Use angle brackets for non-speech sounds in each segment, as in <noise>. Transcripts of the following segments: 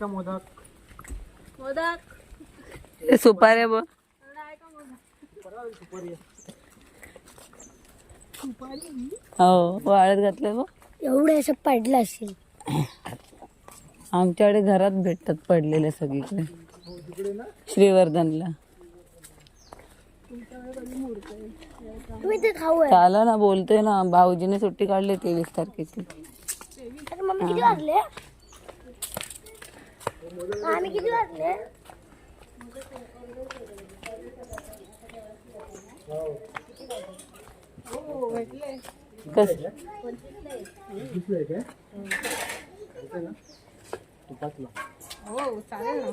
का मोदक? मोदक. हे सुपाऱ्या बघ. आहे का मोदक? बरं सुपारी आहे. हो वाळत घातले बघ. एवढे असं पडलं असेल आमच्याकडे घरात भेटतात पडलेले सगळीकडे. तिकडे ना श्रीवर्धनला. तुम्ही ते खाऊ आहे. चाला ना बोलतोय ना. भाऊजीने सुट्टी काढली तेवीस तारखेची. अरे मम्मी किती वाजले? आम्ही किती वाजले कस हो चालेल ना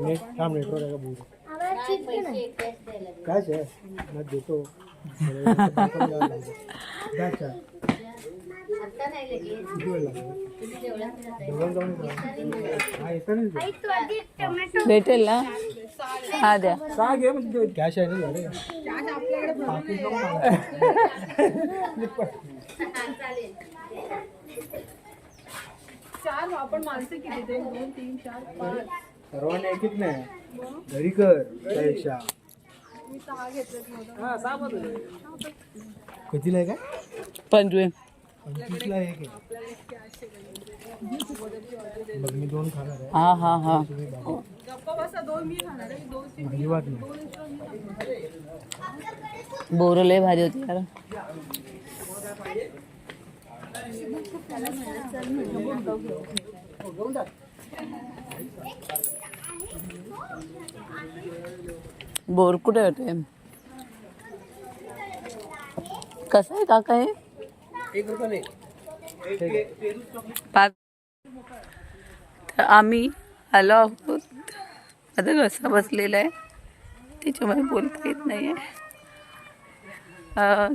नेट थांब नेटवर आहे का बोल आम्हाला चीज दे ना. काय देतो काय चहा? किती वेळ लागेल? जेवण जाऊन येतो. हा, भेटेल ना? हा द्या. सहा घे म्हणजे कॅश आहे ना झाले चार आपण माणसं किती ते दोन तीन चार पाच सर्वांनी एक एक नाही. घरी कर त्यापेक्षा मी सहा घेतले कितीला आहे काय? पंचवीस. पंचवीसला एक आहे मग मी दोन खाणार आहे. हा हा हा। दोन मी खाणार आहे दोन अजिबात नाही बोरं लय भारी होती यार। बोर कुठे होते? कसं आहे काका हे? पाच. तर आम्ही आलो आहोत. आता घसा बसलेला आहे. त्याच्यामुळे बोलता येत नाही आहे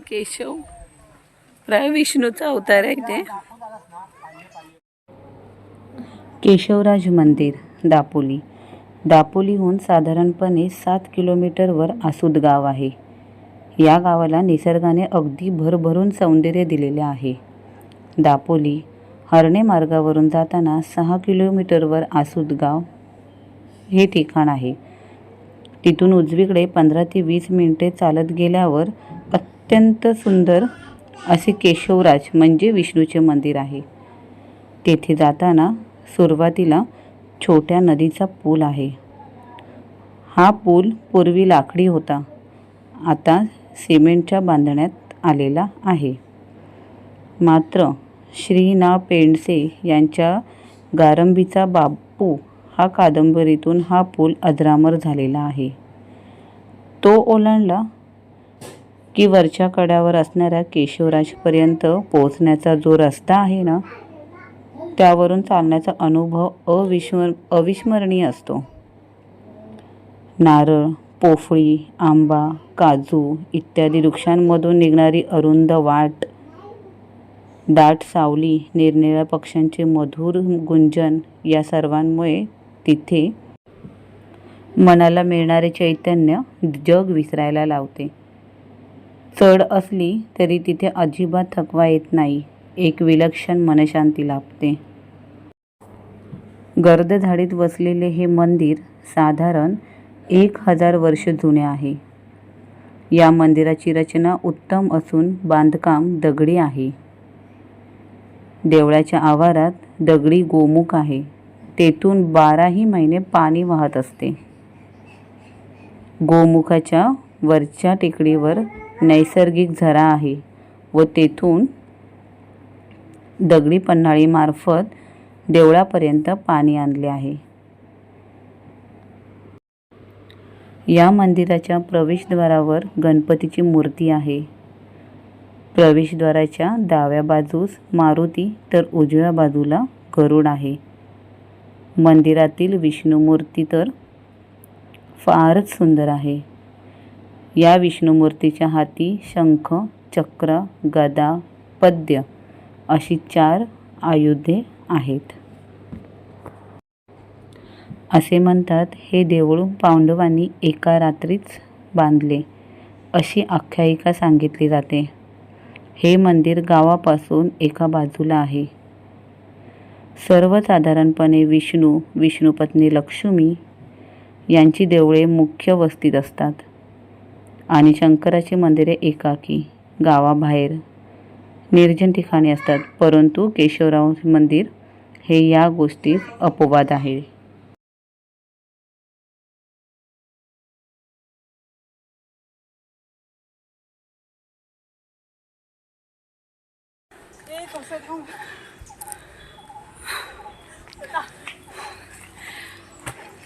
केशव. प्राय विष्णूचा अवतार आहे इथे केशवराज मंदिर दापोली. दापोलीहून साधारणपणे सात किलोमीटरवर आसूद गाव आहे. या गावाला निसर्गाने अगदी भरभरून सौंदर्य दिलेले आहे. दापोली हरणे मार्गावरून जाताना सहा किलोमीटरवर आसूदगाव हे ठिकाण आहे. तिथून उजवीकडे पंधरा ते वीस मिनिटे चालत गेल्यावर अत्यंत सुंदर असे केशवराज म्हणजे विष्णूचे मंदिर आहे. तेथे जाताना सुरुवातीला छोट्या नदीचा पूल आहे. हा पूल पूर्वी लाकडी होता. आता सिमेंटच्या बांधण्यात आलेला आहे. मात्र श्री ना पेंडसे यांच्या गारंबीचा बापू हा कादंबरीतून हा पूल अजरामर झालेला आहे. तो ओलांडला की वरच्या कड्यावर असणाऱ्या केशवराजपर्यंत पोहोचण्याचा जो रस्ता आहे ना त्यावरून चालण्याचा अनुभव अविस्मर अविस्मरणीय असतो. नारळ पोफळी आंबा काजू इत्यादी वृक्षांमधून निघणारी अरुंद वाट दाट सावली निरनिळ्या पक्ष्यांचे मधुर गुंजन या सर्वांमुळे तिथे मनाला मिळणारे चैतन्य जग विसरायला लावते. चढ असली तरी तिथे अजिबात थकवा येत नाही. एक विलक्षण मनशांती लाभते. गर्द झाडीत वसलेले हे मंदिर साधारण एक हजार वर्ष जुने आहे. या मंदिराची रचना उत्तम असून बांधकाम दगडी आहे. देवळाच्या आवारात दगडी गोमुख आहे. तेथून बाराही महिने पाणी वाहत असते. गोमुखाच्या वरच्या टेकडीवर नैसर्गिक झरा आहे व तेथून दगडी पन्हाळीमार्फत देवळापर्यंत पाणी आणले आहे. या मंदिराच्या प्रवेशद्वारावर गणपतीची मूर्ती आहे. प्रवेशद्वाराच्या डाव्या बाजूस मारुती तर उजव्या बाजूला गरुड आहे. मंदिरातील विष्णुमूर्ती तर फारच सुंदर आहे. या विष्णूमूर्तीच्या हाती शंख चक्र गदा पद्य अशी चार आयुधे आहेत. असे म्हणतात हे देऊळ पांडवांनी एका रात्रीच बांधले अशी आख्यायिका सांगितली जाते. हे मंदिर गावापासून एका बाजूला आहे. सर्वसाधारणपणे विष्णू विष्णुपत्नी लक्ष्मी यांची देवळे मुख्य वस्तीत असतात आणि शंकराची मंदिरे एकाकी गावाबाहेर निर्जन ठिकाणी असतात. परंतु केशवराव मंदिर हे या गोष्टीत अपवाद आहे.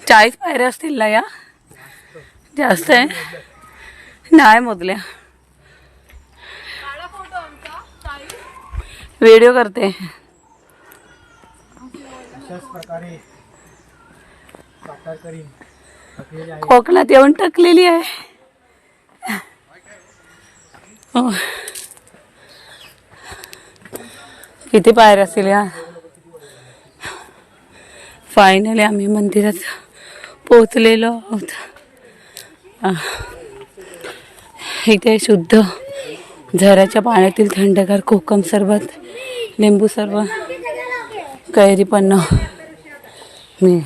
चाळीस पायऱ्या असतील ना या? जास्त आहे. नाही मोजल्या. व्हिडिओ करते. कोकणात येऊन टकलेली आहे. हो. किती पायऱ्या असतील या? फायनली आम्ही मंदिरात पोचलेलो आहोत. इथे शुद्ध झऱ्याच्या पाण्यातील थंडगार कोकम सरबत लिंबू सरबत कैरी पण मी.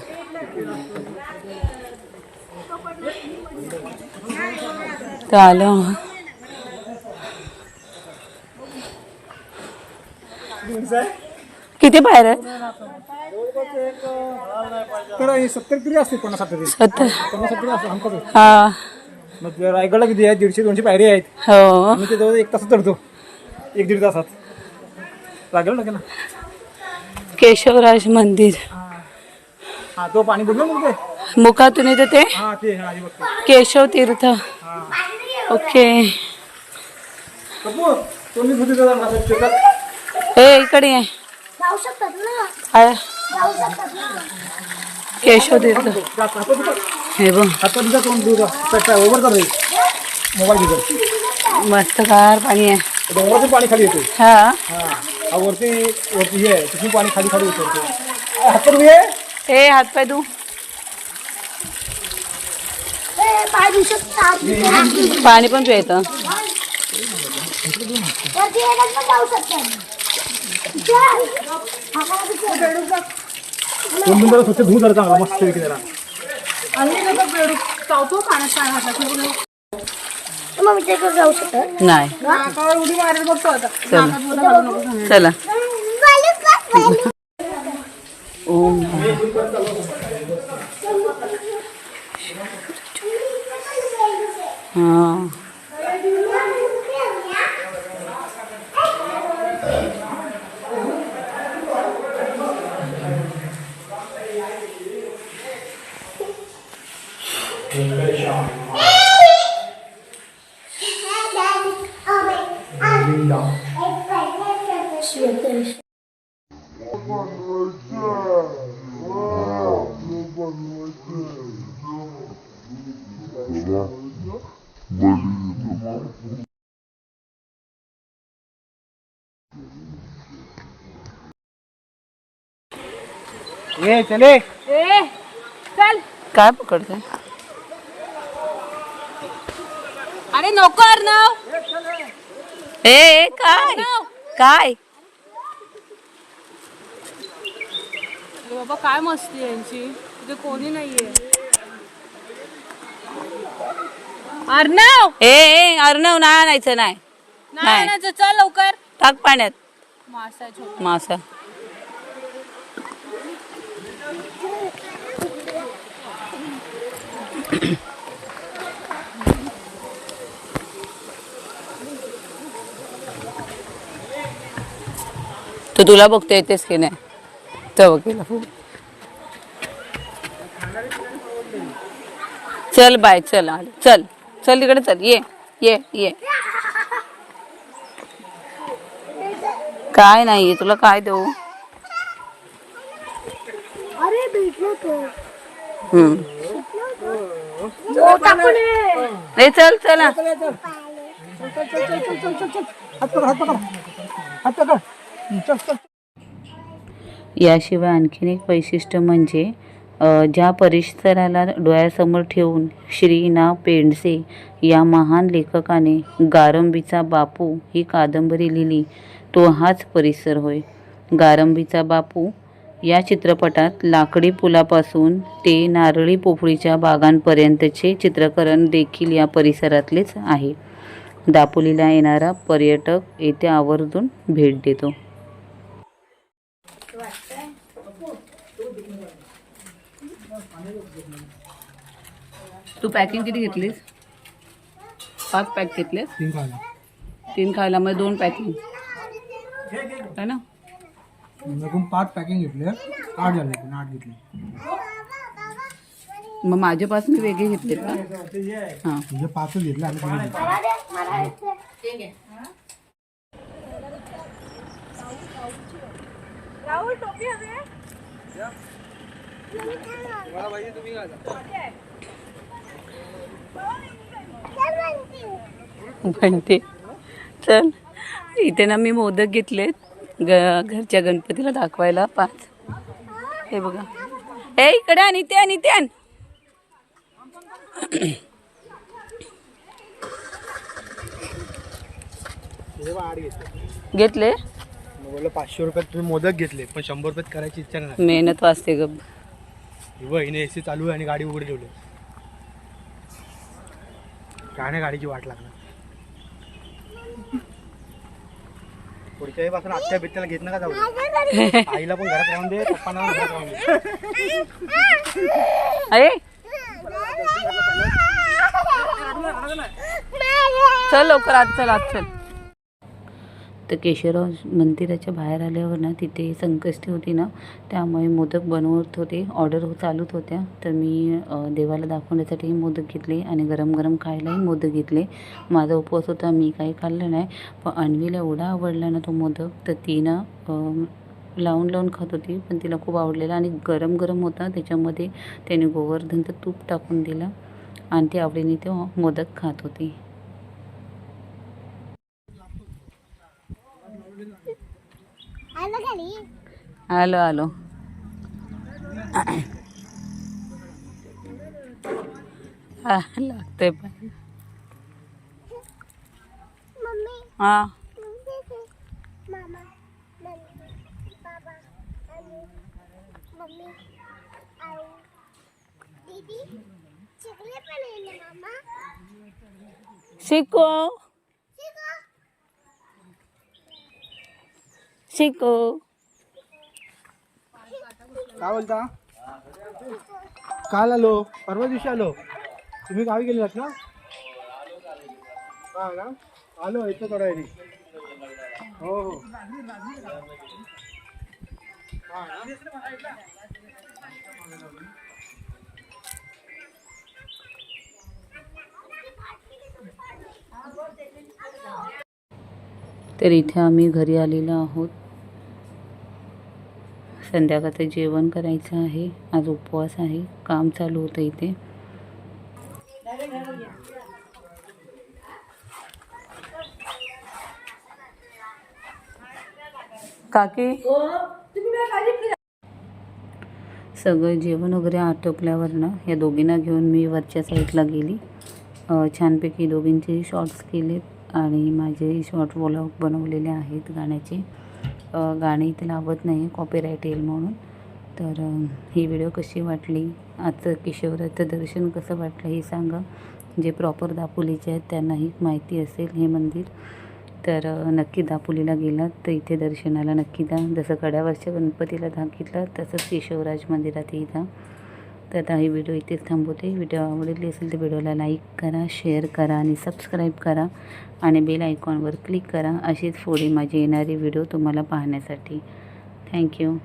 तर आलो किती पायऱ्या सत्तर किती असते पन्नास सत्तर सत्तर. पन्नास सत्तर असते हमखास. हा. मग रायगडला किती आहे? दीडशे दोनशे पायरी आहेत. हो. आम्ही ते जवळ एक तास चढतो एक दीड तासात. लागेल ना ना केशवराज मंदिर. हा तो पाणी मग ते? मुखातून येते ते? हा ते हा आधी बघतो. केशव तीर्थ. हा. ओके. कपूर तो मी धुते जरा माझ्या शेतात ए इकडे ये. जाऊ शकतात ना? आहे. जाऊ शकतात ना केशव तीर्थ जा, हातात धुता. हे बघ हातात धुता, तोंड धुता. पेटा, ओव्हर कर रे मोबाईल घेतो मस्त गार पाणी आहे। डोंगरातून पाणी खाली येते हा। हा हा वरती वरती हे आहे तिथून पाणी खाली खाली उतरते हातात घे ए हात पाय तू ए, पाय धुऊ शकतात पाणी पण प्यायचं वरती येण्यात पण जाऊ शकतात दोन दोन जरा स्वच्छ धुऊ जरा चांगला मस्त पैकी जरा चावतो पाण्यात हातात जाऊ नाही. नाकावर उडी मारेल बघतो आता. चला. नाकात बोला घालू नको सांगायला. चला. बालूक बघ, बालूक. ओम. हा. ये चले. ए चल. काय पकडते अरे नको अर्णव. ए काय? काय? अरे बाबा काय मस्ती आहे यांची? तिथे कोणी नाहीये. अर्णव. ए ए अर्णव नाही आणायचं नाही. नाही नाही. आणायचं, चल लवकर. टाक पाण्यात. मासा. मासा. तो तुला बघतो येतेस की नाही. तो बघेला चल बाय चल आले. चल चल तिकडे चल. ये ये ये. काय नाही तुला काय देऊ? हम्म. तो टाकून ये. नाही चल चला. हात पकड हात पकड. हात पकड. हं, चल चल याशिवाय आणखीन एक वैशिष्ट्य म्हणजे ज्या परिसराला डोळ्यासमोर ठेवून श्री ना पेंडसे या महान लेखकाने गारंबीचा बापू ही कादंबरी लिहिली तो हाच परिसर होय. गारंबीचा बापू या चित्रपटात लाकडी पुलापासून ते नारळी पोफळीच्या बागांपर्यंतचे चित्रकरण देखील या परिसरातलेच आहे. दापोलीला येणारा पर्यटक येथे आवर्जून भेट देतो. तू पॅकिंग किती घेतलीस? पाच पॅक घेतले तीन खायला. तीन खायला मग दोन पॅकिंग है ना? एकूण पाच पॅकिंग घेतले आठ झाले एकूण आठ घेतले. मग माझे पाच मी वेगळे घेतले का? हाँ. पाचच घेतले आणि घेतले. दे. राहुल टोपी हवी आहे? म्हणते. चल इथे ना मी मोदक घेतलेत. ग घरच्या गणपतीला दाखवायला पाच. हे बघा. ए इकडे आणि ते आणि ते आण. हे घेतले बोललो पाचशे रुपयात तुम्ही मोदक घेतले पण शंभर रुपयात करायची इच्छा नाही. मेहनत वाचते ग ही बघ हिने एसी चालू आहे आणि गाडी उघडी ठेवली. काय नाही गाडीची वाट लागणार. पुढच्या पासून आत्या बित्याला घेत नका जाऊ. <laughs> आईला पण घरात राहून दे पप्पांना पण घरात राहून दे. अरे? चल लवकर आज चल आज चल. तर केशवराव मंदिराच्या बाहेर आल्यावर ना तिथे संकष्टी होती ना त्यामुळे मोदक बनवत होते ऑर्डर चालूच होत्या. तर मी देवाला दाखवण्यासाठी मोदक घेतले आणि गरम गरम खायलाही मोदक घेतले. माझा उपवास होता मी काही खाल्लं नाही. पण अन्वीला एवढा आवडला ना तो मोदक तर तिनं ना लावून लावून खात होती. पण तिला खूप आवडलेला आणि गरम गरम होता. त्याच्यामध्ये त्याने गोवर्धनचं तूप टाकून दिलं आणि ती आवडीने ते मोदक खात होती. आलं आलो. हा, लागतंय पण. हा. मामा शिको काय बोलता? काल आलो परवा दिवशी आलो. तुम्ही गावी गेलेलात ना? हा ना? आलो येतो थोड्या वेळी हो हो. हा ना? तर इथे आम्ही घरी आलेलो आहोत. संध्याकाळचं जेवण करायचं आहे. आज उपवास आहे. काम चालू होतं इथे. काकी? सगळं जेवण वगैरे आटोपल्यावर ना या दोघींना घेऊन मी वरच्या साईडला गेली. छानपैकी दोघींचे शॉर्ट्स केलेत आणि माझे शॉर्ट व्लॉग बनवलेले आहेत गाण्याचे. गाणे इथे लावत नाही कॉपीराईट येईल म्हणून. तर ही व्हिडिओ कशी वाटली? आजचं केशवराचं दर्शन कसं वाटलं हे सांगा. जे प्रॉपर दापोलीचे आहेत त्यांनाही माहिती असेल हे मंदिर. तर नक्की दापोलीला गेलात तर इथे दर्शनाला नक्की जा. जसं कड्यावरच्या गणपतीला दाखितलं तसंच केशवराज मंदिरातही जा. तर आता ही व्हिडिओ इथेच थांबवते. व्हिडिओ आवडली असेल तर व्हिडिओला लाईक करा शेअर करा आणि सबस्क्राईब करा आणि बेल आयकॉनवर क्लिक करा. अशीच पुढे माझी येणारी व्हिडिओ तुम्हाला पाहण्यासाठी. थँक्यू